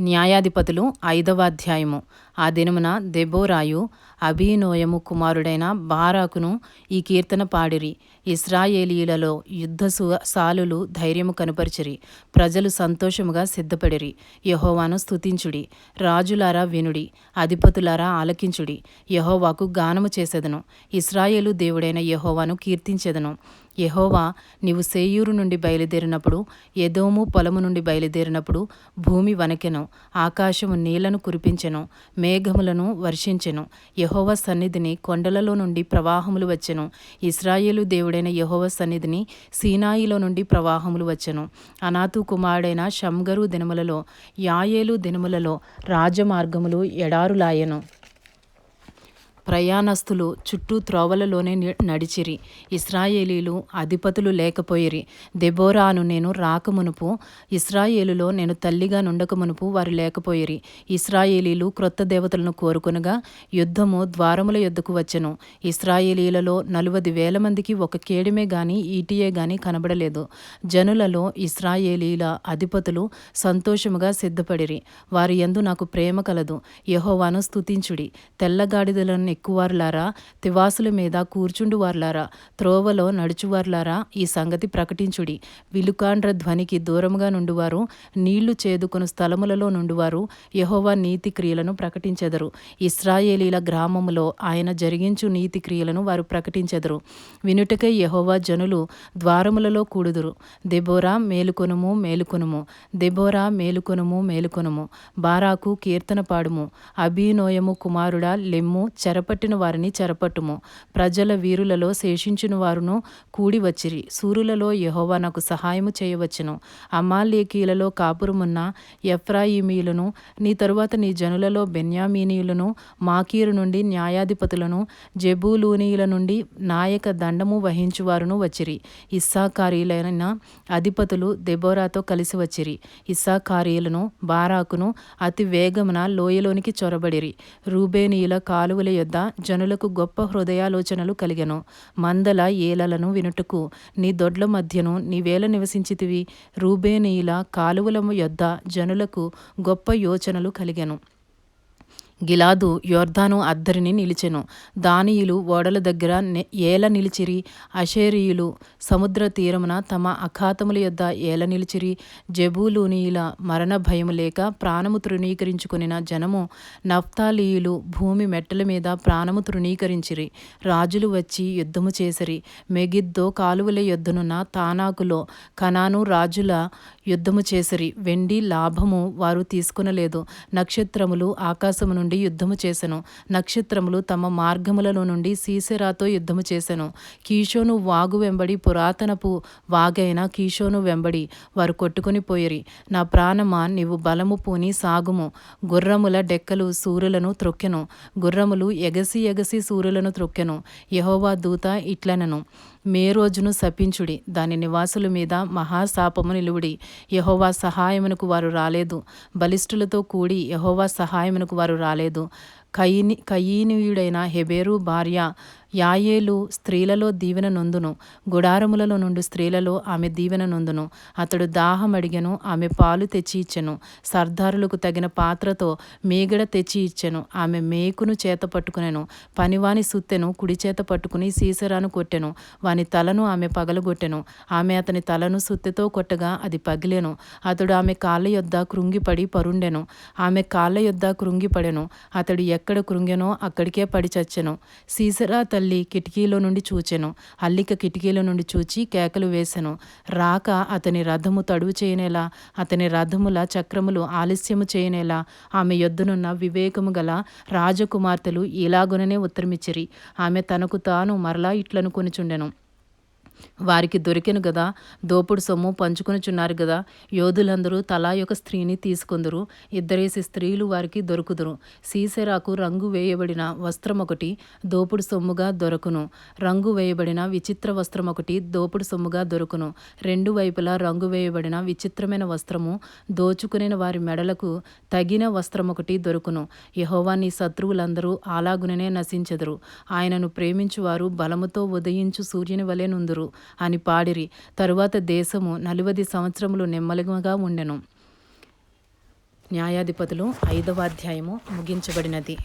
న్యాయాధిపతులు ఐదవ అధ్యాయము. ఆ దినమున దెబోరాయు అభినోయము కుమారుడైన బారాకును ఈ కీర్తన పాడిరి. ఇస్రాయేలీలలో యుద్ధ సు- సాలులు ధైర్యము కనుపరిచిరి. ప్రజలు సంతోషముగా సిద్ధపడిరి. యహోవాను స్తుతించుడి. రాజులారా వినుడి. అధిపతులారా ఆలకించుడి. యహోవాకు గానము చేసెదను. ఇస్రాయేలు దేవుడైన యహోవాను కీర్తించెదను. యహోవా నీవు సేయూరు నుండి బయలుదేరినప్పుడు ఎదోము పొలము నుండి బయలుదేరినప్పుడు భూమి వనకెను ఆకాశము నీళ్ళను కురిపించెను మేఘములను వర్షించెను. యహోవ సన్నిధిని కొండలలో నుండి ప్రవాహములు వచ్చెను. ఇస్రాయేలు దేవుడైన యహోవ సన్నిధిని సీనాయిలో నుండి ప్రవాహములు వచ్చెను. అనాథు కుమారుడైన షమ్గరు దినములలో యాయేలు దినములలో రాజమార్గములు ఎడారులాయెను. ప్రయాణస్తులు చుట్టూ త్రోవలలోనే నడిచిరి. ఇస్రాయేలీలు అధిపతులు లేకపోయిరి. దెబోరాను నేను రాకమునుపు ఇస్రాయేలులో నేను తల్లిగా నుండకమునుపు వారు లేకపోయిరి. ఇస్రాయేలీలు క్రొత్త దేవతలను కోరుకునగా యుద్ధము ద్వారముల యొద్దకు వచ్చెను. ఇస్రాయేలీలలో నలువది వేల మందికి ఒక కేడిమే గాని ఈటియే గాని కనబడలేదు. జనులలో ఇస్రాయేలీల అధిపతులు సంతోషముగా సిద్ధపడిరి. వారి ఎందు నాకు ప్రేమ కలదు. యహోవాను స్తుతించుడి. తెల్లగాడిదలను నెక్కువార్లారా తివాసుల మీద కూర్చుండు వార్లారా త్రోవలో నడుచువార్లారా? ఈ సంగతి ప్రకటించుడి. విలుకాండ్ర ధ్వనికి దూరముగా నుండువారు. నీళ్ళు చేదుకొను స్థలములలో నుండువారు. యహోవా నీతి క్రియలను ప్రకటించెదరు. ఇస్రాయేలీల గ్రామములో ఆయన జరిగించు నీతి క్రియలను వారు ప్రకటించెదరు. వినుటకై యహోవా జనులు ద్వారములలో కూడుదురు. దెబోరా మేలుకొనుము మేలుకొనుము. దెబోరా మేలుకొనుము మేలుకొనుము. బారాకు కీర్తన పాడుము. అభినోయము కుమారుడా లెమ్ము చెరపట్టిన వారిని చెరపట్టుము. ప్రజల వీరులలో శేషించిన వారును కూడి వచ్చిరి. సూరులలో యెహోవా నాకు సహాయము చేయవచ్చును. అమాలేకీలలో కాపురమున్న ఎఫ్రాయిమీలను నీ తరువాత నీ జనులలో బెన్యామీనీయులను మాకీరు నుండి న్యాయాధిపతులను జెబూలూనీయుల నుండి నాయక దండము వహించువారును వచ్చిరి. ఇస్సాకారీలైన అధిపతులు దెబోరాతో కలిసి వచ్చిరి. ఇస్సాకారీలను బారాకును అతి వేగమున లోయలోనికి చొరబడిరి. రూబేనీయుల కాలువల యొద్ద జనులకు గొప్ప హృదయాలోచనలు కలిగెను. మందల ఏలలను వినుటకు నీ దొడ్ల మధ్యను నీవేల నివసించితివి. రూబేనీయుల కాలువల యొద్ద జనులకు గొప్ప యోచనలు కలిగెను. గిలాదు యోర్ధాను అద్దరిని నిలిచెను. దానియులు ఓడల దగ్గర ఏల నిలిచిరి. అషేరియులు సముద్ర తీరమున తమ అఖాతముల యొద్ద ఏల నిలిచిరి. జబూలూనీయుల మరణ భయము లేక ప్రాణము తృణీకరించుకొనిన జనము నఫ్తాలీయులు భూమి మెట్టల మీద ప్రాణము తృణీకరించిరి. రాజులు వచ్చి యుద్ధము చేసిరి. మెగిద్దో కాలువల యొద్దనున్న తానాకులో కనాను రాజుల యుద్ధము చేసిరి. వెండి లాభము వారు తీసుకొనలేదు. నక్షత్రములు ఆకాశము నుండి యుద్ధము చేసెను. నక్షత్రములు తమ మార్గములలో నుండి సీసెరాతో యుద్ధము చేసెను. కీషోను వాగు వెంబడి పురాతనపు వాగైన కీషోను వెంబడి వారు కొట్టుకుని పోయిరి. నా ప్రాణమా నీవు బలము పూని సాగుము. గుర్రముల డెక్కలు సూరులను త్రొక్కెను. గుర్రములు ఎగసి ఎగసి సూరులను త్రొక్కెను. యహోవా దూత ఇట్లనను. మే రోజును శపించుడి. దాని నివాసుల మీద మహాశాపము నిలువుడి. యహోవా సహాయమునకు వారు రాలేదు. బలిష్ఠులతో కూడి యహోవా సహాయమునకు వారు రాలేదు. i don't కయిని కయీనీయుడైన హెబేరు భార్య యాయేలు స్త్రీలలో దీవెన నొందును. గుడారములలో నుండి స్త్రీలలో ఆమె దీవెన నొందును. అతడు దాహం అడిగను ఆమె పాలు తెచ్చి ఇచ్చెను. సర్దారులకు తగిన పాత్రతో మేగడ తెచ్చి ఇచ్చెను. ఆమె మేకును చేత పట్టుకునెను. పనివాని సుత్తెను కుడి చేత పట్టుకుని సీసరాను కొట్టెను. వాని తలను ఆమె పగలగొట్టెను. ఆమె అతని తలను సుత్తెతో కొట్టగా అది పగిలెను. అతడు ఆమె కాళ్ళ యొద్ద కృంగిపడి పరుండెను. ఆమె కాళ్ళ యొద్ద కృంగిపడెను. అతడు ఎక్కడ కృంగెనో అక్కడికే పడి చచ్చెను. సీసరా తల్లి కిటికీలో నుండి చూచెను. అల్లిక కిటికీలో నుండి చూచి కేకలు వేసెను. రాక అతని రథము తడువు చేయనేలా అతని రథముల చక్రములు ఆలస్యము చేయనేలా ఆమె యొద్దనున్న వివేకము గల రాజకుమార్తెలు ఇలాగుననే ఉత్తరమిచ్చిరి. ఆమె తనకు తాను మరలా ఇట్లను కొనుచుండెను. వారికి దొరికెను గదా దోపుడు సొమ్ము పంచుకొనుచున్నారు గదా యోధులందరూ తలా యొక్క స్త్రీని తీసుకుందరు. ఇద్దరేసి స్త్రీలు వారికి దొరుకుదురు. సీసెరాకు రంగు వేయబడిన వస్త్రం ఒకటి దోపుడు సొమ్ముగా దొరకును. రంగు వేయబడిన విచిత్ర వస్త్రం ఒకటి దోపుడు సొమ్ముగా దొరుకును. రెండు వైపులా రంగు వేయబడిన విచిత్రమైన వస్త్రము దోచుకునే వారి మెడలకు తగిన వస్త్రం ఒకటి దొరుకును. యెహోవా నీ శత్రువులందరూ అలాగుననే నశించెదరు. ఆయనను ప్రేమించువారు బలముతో ఉదయించు సూర్యుని వలె నుందురు. అని పాడిరి. తరువాత దేశము నలువది సంవత్సరములు నెమ్మలిగా ఉండెను. న్యాయాధిపతులు ఐదవ అధ్యాయము ముగించబడినది.